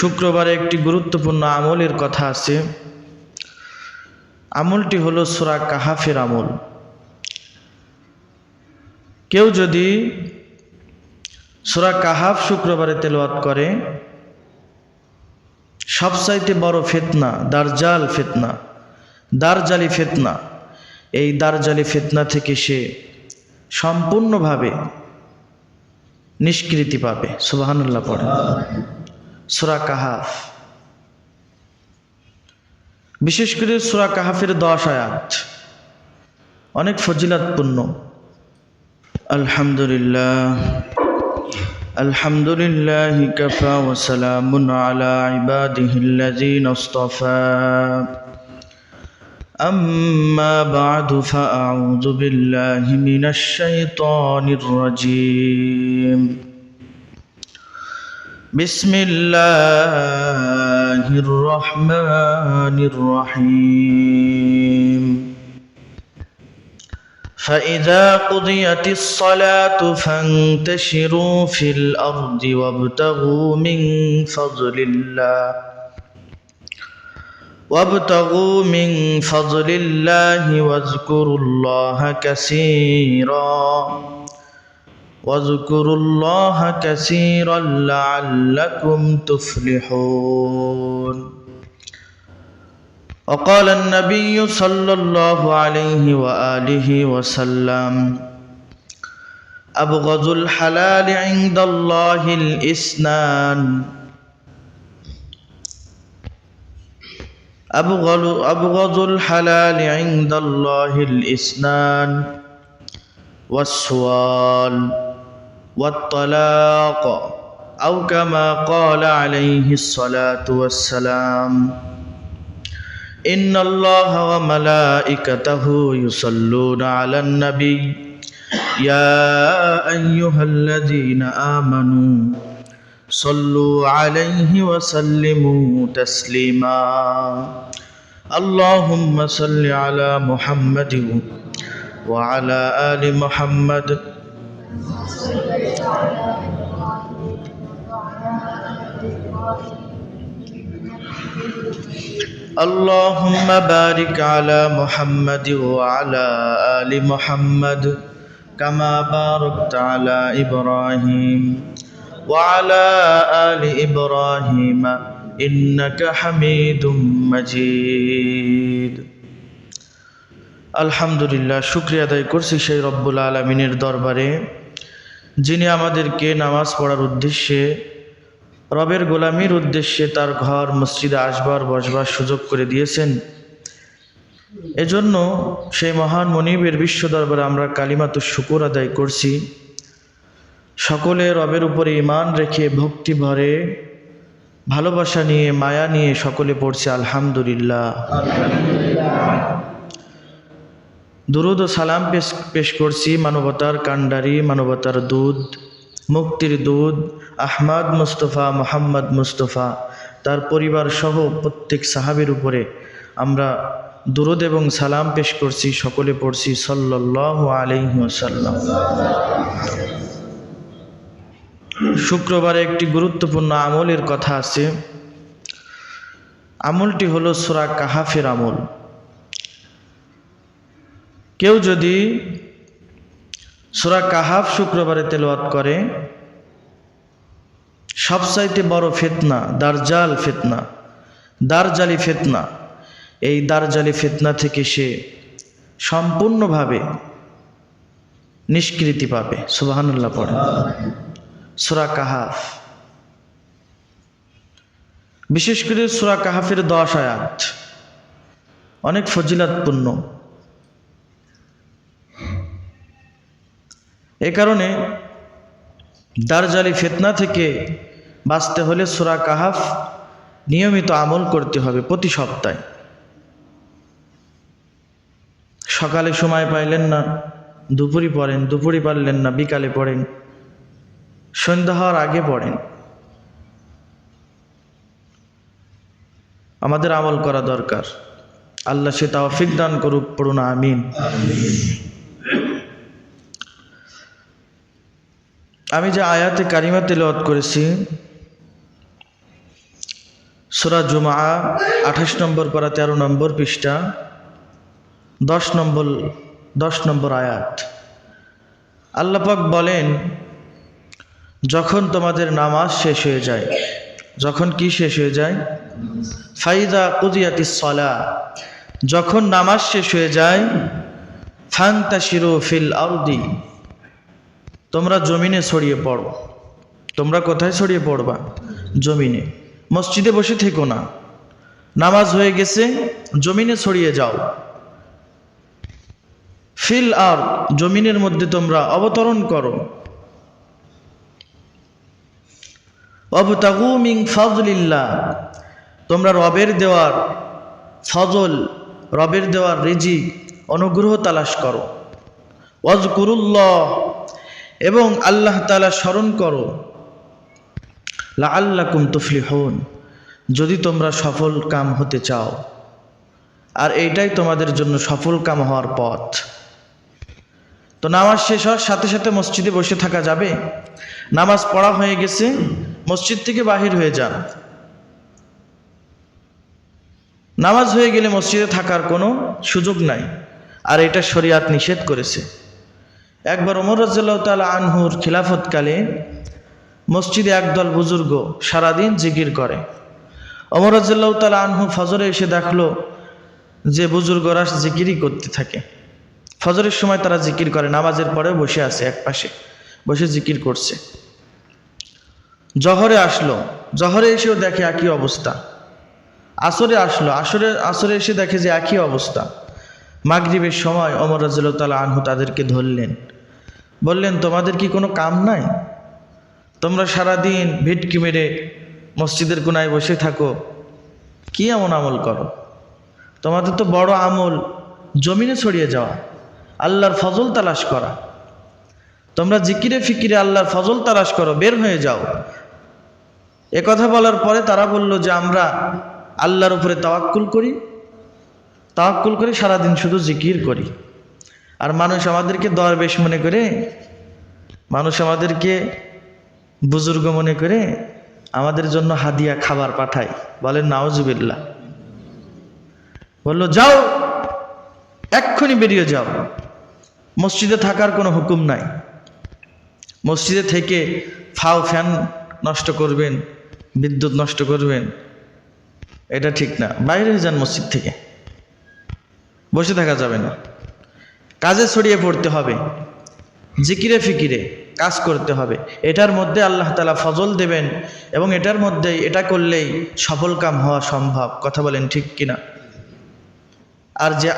শুক্রবারে একটি গুরুত্বপূর্ণ আমলের কথা আছে। আমলটি হলো সুরা কাহাফের আমল। কেউ যদি সুরা কাহাফ শুক্রবারে তেলাওয়াত করে, সবচাইতে বড় ফেতনা দারজাল ফেতনা, দারজালি ফেতনা। এই দারজালি ফেতনা থেকে সে সম্পূর্ণভাবে নিষ্কৃতি পাবে। সুবাহানুল্লাহ পড়ে সুরা কাহাফ বিশেষ করে সুরা কাহাফের দশ আয়াত অনেক ফজিলাতপূর্ণ আলহামদুলিল্লাহ الحمد لله كفى وسلام على عباده الذين اصطفى أما بعد فأعوذ بالله من الشيطان الرجيم بسم الله الرحمن الرحيم. فإذا قضيت الصلاة فانتشروا في الأرض وابتغوا من فضل الله. وابتغوا من فضل الله واذكروا الله كثيرا. واذكروا الله كثيرا لعلكم تفلحون. وقال النبي صلى الله عليه وآله وسلم أبغض الحلال عند الله الإسنان. أبغض, أبغض الحلال عند الله الإسنان والسوال والطلاق أو كما قال عليه الصلاة والسلام. إن الله وملائكته يصلون على النبي. يا أيها الذين آمنوا صلوا عليه وسلموا تسليما. اللهم صل على محمد وعلى آل محمد اللهم بارك على محمد وعلى آل محمد كما باركت على إبراهيم وعلى آل إبراهيم إنك حميد مجيد আলহামদুলিল্লাহ শুক্রিয়া আদায় করছি সেই রব্বুল আলমিনের দরবারে যিনি আমাদেরকে নামাজ পড়ার উদ্দেশ্যে, রবের গোলামির উদ্দেশ্যে তার ঘর মসজিদে আসবার, বসবার সুযোগ করে দিয়েছেন। এজন্য সেই মহান মনিবের বিশ্ব দরবারে আমরা কালিমাত শুকুর আদায় করছি। সকলে রবের উপরে ইমান রেখে ভক্তি ভরে, ভালোবাসা নিয়ে, মায়া নিয়ে সকলে পড়ছে আলহামদুলিল্লাহ। দুরুদ ও সালাম পেশ পেশ করছি মানবতার কাণ্ডারি, মানবতার দুধ মুক্তির দুধ আহমাদ মুস্তফা, মোহাম্মদ মুস্তফা, তার পরিবার সহ প্রত্যেক সাহাবের উপরে আমরা দুরুদ এবং সালাম পেশ করছি, সকলে পড়ছি সাল্লাহ আলহিহাসাল্লাম শুক্রবারে একটি গুরুত্বপূর্ণ আমলের কথা আছে। আমলটি হলো সুরা কাহাফের আমল। কেউ যদি সুরা কাহাফ শুক্রবারে তেলোয়াত করে, সবচাইতে বড় ফেতনা দারজাল ফেতনা, দারজালি ফেতনা। এই দারজালি ফেতনা থেকে সে সম্পূর্ণভাবে নিষ্কৃতি পাবে। সুবাহানুল্লাহ পড়ে সুরা কাহাফ। বিশেষ করে সুরা কাহাফের দশ আয়াত অনেক ফজিলাতপূর্ণ। এ কারণে দারজালি ফেতনা থেকে বাঁচতে হলে সুরা কাহাফ নিয়মিত আমল করতে হবে প্রতি সপ্তাহে। সকালে সময় পাইলেন না দুপুরই পড়েন দুপুরই পারলেন না, বিকালে পড়েন, সন্ধ্যা হওয়ার আগে পড়েন। আমাদের আমল করা দরকার। আল্লাহ সে তাওফিক দান করুক, পড়ুন, আমিন। আমি যে আয়াতে কারিমা তেলাওয়াত করেছি, সুরা জুমা আঠাশ নম্বর পারা তেরো নম্বর পৃষ্ঠা, দশ নম্বর দশ নম্বর আয়াত। আল্লাপাক বলেন, যখন তোমাদের নামাজ শেষ হয়ে যায়, যখন কি শেষ হয়ে যায়? ফাইদা কুদিয়াতি সলা যখন নামাজ শেষ হয়ে যায় ফান্তা শিরো ফিল আউদি তোমরা জমিনে ছড়িয়ে পড়ো। তোমরা কোথায় ছড়িয়ে পড়বা? জমিনে। মসজিদে বসে থেকো না। নামাজ হয়ে গেছে, জমিনে ছড়িয়ে যাও। ফিল আর, জমিনের মধ্যে তোমরা অবতরণ করো। অবতাগু মিং ফজলিল্লাহ, তোমরা রবের দেওয়ার ফজল, রবের দেওয়ার রেজি অনুগ্রহ তালাশ করো। ওয়াজকুরুল্লাহ এবং আল্লাহ তালা স্মরণ করো লা আল্লাকুম তুফলিহন, যদি তোমরা সফল কাম হতে চাও। আর এইটাই তোমাদের জন্য সফল কাম হওয়ার পথ। তো নামাজ শেষ হওয়ার সাথে সাথে মসজিদে বসে থাকা যাবে? নামাজ পড়া হয়ে গেছে, মসজিদ থেকে বাহির হয়ে যান। নামাজ হয়ে গেলে মসজিদে থাকার কোনো সুযোগ নাই। আর এটা শরিয়াত নিষেধ করেছে। একবার ওমর রাজ্লাহ তালা আনহুর খিলাফতকালে মসজিদে একদল বুজুর্গ সারাদিন জিকির করে। অমর রাজ্লাহ তালা আনহু ফজরে এসে দেখল যে বুজুর্গরা জিকিরই করতে থাকে। ফজরের সময় তারা জিকির করে, নামাজের পরেও বসে আছে এক পাশে, বসে জিকির করছে। জহরে আসলো, জহরে এসেও দেখে একই অবস্থা। আসরে আসলো আসরে আসরে এসে দেখে যে একই অবস্থা। মাগরিবের সময় অমর রাজুল্লাহ আনহু তাদেরকে ধরলেন। বললেন, তোমাদের কি কোনো কাম নাই? তোমরা সারাদিন ভিটকি মেরে মসজিদের কোনায় বসে থাকো। কি এমন আমল করো? তোমাদের তো বড় আমল, জমিনে ছড়িয়ে যাওয়া, আল্লাহর ফজল তালাশ করা। তোমরা জিকিরে ফিকিরে আল্লাহর ফজল তালাশ করো, বের হয়ে যাও। এ কথা বলার পরে তারা বলল যে, আমরা আল্লাহর উপরে তাওয়াক্কুল করি। তাওয়াক্কুল করে, সারাদিন শুধু জিকির করি। আর মানুষ আমাদেরকে দরবেশ মনে করে, মানুষ আমাদেরকে বুজুর্গ মনে করে আমাদের জন্য হাদিয়া খাবার পাঠায়। বলেন নাওজুবিল্লা বলল, যাও, এক্ষুনি বেরিয়ে যাও। মসজিদে থাকার কোনো হুকুম নাই। মসজিদে থেকে ফাও ফ্যান নষ্ট করবেন, বিদ্যুৎ নষ্ট করবেন, এটা ঠিক না। বাইরে যান মসজিদ থেকে। বসে থাকা যাবে না। কাজে ছড়িয়ে পড়তে হবে। জিকিরে ফিকিরে কাজ করতে হবে। এটার মধ্যে আল্লাহ তালা ফজল দেবেন এবং এটার মধ্যে এটা করলেই সফল কাম হওয়া সম্ভব। কথা বলেন ঠিক কিনা? আর যে